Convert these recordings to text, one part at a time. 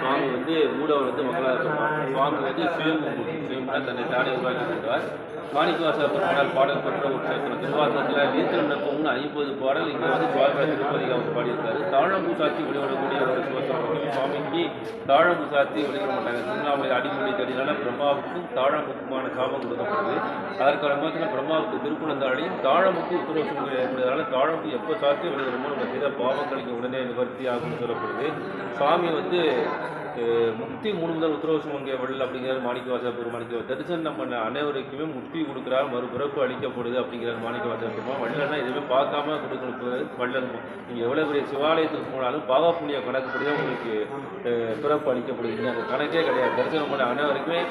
சுவாமி வந்து மூடவர் வந்து மக்களாக இருப்பார் சுவாமி வந்து சுயம்பு சுயம்புனா தன்னை தானே உருவாக்கி கொண்டார் பாடல் பாடல் பெற்ற ஒரு சேத்திரம் திருவாசகத்தில் நீத்திரம் நற்பம்னு ஐம்பது பாடல் இங்கே வந்து சுவாமி திருப்பதிக்கு அவர் பாடியிருக்காரு. தாழம்பூ சாத்தி வெளியிடக்கூடிய ஒரு சுவாசம். சுவாமிக்கு தாழம்பூ சாத்தி வெளியிட மாட்டாங்க. திருவண்ணாமலை அடிமொழி தடினால பிரம்மாவுக்கும் தாழம்புக்குமான சாபம் கொடுக்கப்படுது. அதற்கு அனுபவத்தில் பிரம்மாவுக்கு திருக்குழந்தாழையும் தாழம்புக்கு உத்தரவசம் ஏற்படுவதால தாழம்பு எப்போ சாத்தி வெளியிடமோ நம்ம செய்த பாவங்களுக்கு உடனே நிவர்த்தி ஆகும்னு சொல்லப்படுது. சுவாமி வந்து முக்தி மூணு உத்தரவசம் அங்கே வள்ளல் அப்படிங்கிறது மாணிக்கவாச பெருமாணிக்க தரிசனம் பண்ண அனைவருக்குமே முக்தி கொடுக்குறார் மறுபிறப்பு அளிக்கப்படுது அப்படிங்கிறார் மாணிக்கவாச பெருமா வள்ளல்னா எதுவுமே பார்க்காம கொடுக்கணும் வள்ளல். நீங்கள் எவ்வளோ பெரிய சிவாலயத்துக்கு போனாலும் பாவா புண்ணிய கணக்குப்படி தான் உங்களுக்கு பிறப்பு அளிக்கப்படுது. அந்த கணக்கே கிடையாது. தரிசனம் பண்ண அனைவருக்குமே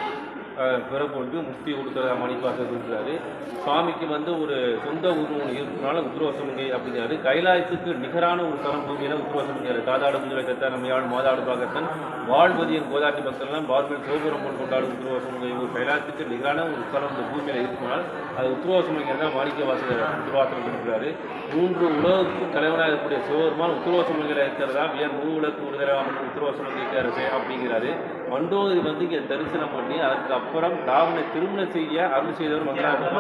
அஹ், பிறப்பு வந்து முக்தி கொடுக்குற மாணிக்கவாசர் இருக்கிறாரு சுவாமிக்கு வந்து ஒரு சொந்த ஊர் ஒன்று இருக்கிறனால உத்திரவசமங்கை அப்படிங்கிறாரு. கைலாயத்துக்கு நிகரான ஒரு தரம் பூமியில உத்திரவசமங்கிறாரு காதாடு முஞ்சலை நம்ம யாழ் மாதாடு பாகத்தன் வாழ்வதியின் கோதாட்டி பக்தர்லாம் பார்பில் சிவபுரம் போல் கொண்டாடும் உத்திரவசமங்கை ஒரு கைலாயத்துக்கு நிகரான ஒரு தரம் இந்த பூமியில இருக்கிறனால் அது உத்திரவசமங்கை தான் மாணிக்க வாசகர் உத்திரவாசனம் இருக்கிறாரு மூன்று உலகத்துக்கு தலைவனாக இருக்கக்கூடிய சிவபெருமான் உத்திரவசமங்கையில் இருக்கிறதா? வியர் மூ உலகம் உருதராமன் உத்திரவசமங்கைக்கு அரசே அப்படிங்கிறாரு. மண்டோதரி வந்து இங்கே தரிசனம் பண்ணி அதுக்கு அப்புறம் ராவனை திருமணம் செய்ய அருள் செய்தவர் மங்களாபுரம்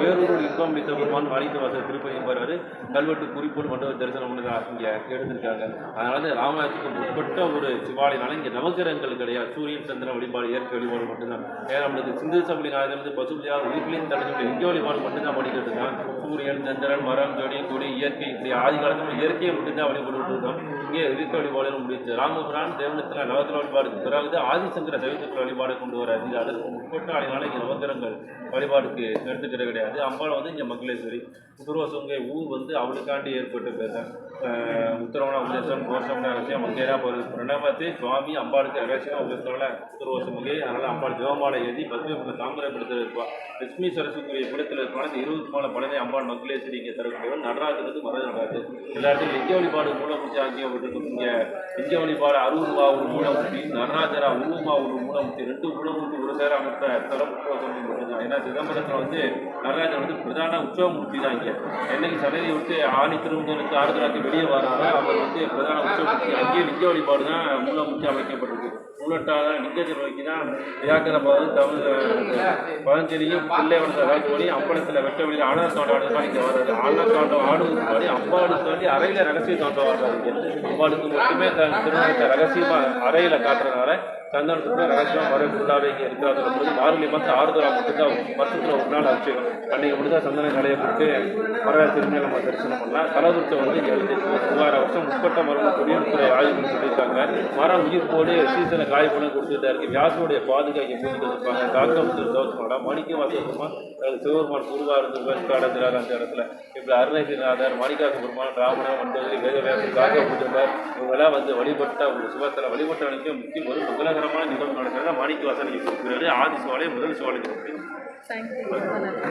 வேறொரு இன்பம் மித்த பெருமான் வாணித்த வாசகர் திருப்பதி வருவார் கல்வெட்டு குறிப்போடு மண்டப தரிசனம் பண்ணி இங்கே எடுத்திருக்காங்க அதனால ராமாயணத்துக்கு உட்பட்ட ஒரு சிவாலயனால இங்கே நவகிரகங்கள் கிடையாது. சூரியன் சந்திரன் வழிபாடு இயற்கை வழிபாடு மட்டும்தான். ஏன்னா நம்மளுக்கு சிந்து சபடி நாயகத்திலிருந்து பசுபதியாக உயிர்களின் தடஞ்சு லிங்க வழிபாடு மட்டும்தான் பண்ணிக்கிட்டு தான் சூரியன் சந்திரன் மரம் ஜோடி கொடி இயற்கை இப்படி ஆதி காலத்துல இயற்கையை மட்டும்தான் வழிபட்டு இருக்கோம். இங்கே இயற்கை வழிபாடு முடிஞ்சு ராமபுரான் தேவனத்தில் நவத்திர வழிபாடு பிறகு ஆதிசங்கர தெய்வத்திற்கு வழிபாடு கொண்டு வர ஒரு அதற்கு முற்பட்ட ஆடினால இங்கே நவந்திரங்கள் வழிபாடுக்கு எடுத்துக்கிறது கிடையாது. அம்பாள் வந்து இங்கே மங்களேஸ்வரி. துருவசங்கை ஊர் வந்து அவளுக்காண்டி ஏற்பட்ட பேர் தான். உத்தரவண உபதேசம் கோஷம் ரகசியம் மங்கேரா ஒரு பிரணவத்தை சுவாமி அம்பாளுக்கு ரகசியம் உபதேசம்ல உத்தரவசமுகே அதனால் அம்பாள் ஜெவமாலை எழுதி பத்ம தாமிரப்படுத்த இருப்பாள் லட்சுமி சரஸ்வதியுடைய பீடத்தில் இருப்பான இந்த இருபத்தி மூணு பழமை அம்பாள் மங்களேஸ்வரி இங்கே தரக்கூடியவர் நடராஜர் வந்து மர நடராஜர் எல்லாத்தையும் லிங்க வழிபாடு மூலமுச்சி ஆகியவற்றுக்கும் இங்கே. லிங்க வழிபாடு அருவமா ஒரு மூலமுத்தி நடராஜரா உருவமா ஒரு மூலமுத்தி ரெண்டு மூலம் மூலமுத்தி ஒரு சேர அமைத்த தலம் ஏன்னா சிதம்பரத்தில் வந்து நடராஜர் வந்து பிரதான உற்சவமூர்த்தி தான் இங்கே. என்னைக்கு சன்னதியை விட்டு ஆணி திருமணத்துக்கு ஆறுதலாக்கி வெளியே வராரோ அவர் வந்து பிரதான உற்சவமூர்த்தி. அங்கேயே லிங்க வழிபாடு தான் மூலமுத்தி அமைக்கப்பட்டிருக்கு. மூலட்டாக லிங்கத்தில் நோக்கி தான் வியாக்கிற போது தமிழ் பழஞ்செடியும் பிள்ளை வளர்ந்த பண்ணி அம்பலத்தில் வெட்ட வெளியில் ஆனார் தாண்டாடு ஆடுதான் இங்கே வர்றாரு. ஆனார் தாண்டம் ஆடுவது மாதிரி அம்பாளுக்கு வேண்டி அறையில் ரகசிய தாண்டம் வர்றாரு. அம்பாடுக்கு மட்டுமே தன் திருமணத்தை ரகசியமாக அறையில் காட்டுறதுனால சந்தனத்துக்கு ரகசியம் வர ஃபுல்லாகவே இங்கே இருக்கிறாங்க போது மார்கழி மாதம் ஆறுதலாக மட்டும்தான் வருஷத்தில் ஒரு நாள் அபிஷேகம். அன்றைக்கி முடிஞ்சால் சந்தன கலையை போட்டு வர திரும்பி நம்ம தரிசனம் பண்ணலாம். கலவருத்தம் வந்து இங்கே எழுதி தனிப்பட்ட வருஷம் முற்பட்ட ஆய்வுன்னு சொல்லியிருக்காங்க. மரம் உயிர் போடு சீசனை காய பண்ண இருக்கு வியாசனுடைய பாதுகாக்க பூஜிட்டு இருப்பாங்க. காக்கம் தோசமாடா மணிக்க வாசகமா சிவபெருமான் குருவா இருந்திருப்பார் வேட்காடுங்கிறார் அந்த இடத்துல. இப்படி அருணகிரிநாதர் மாணிக்காக பெருமான் ராமனா மண்டோதரி வேதவியாசர் காக்க பூஜைப்பார் இவங்கெல்லாம் வந்து வழிபட்ட ஒரு வழிபட்ட வழிபட்டவனுக்கு முக்கிய ஒரு மங்களகரமான நிகழ்வு நடக்கிறது மாணிக்க வாசனை கொடுக்குறாரு. ஆதி சிவாலயம் முதல் சிவாலயம் தேங்க்யூ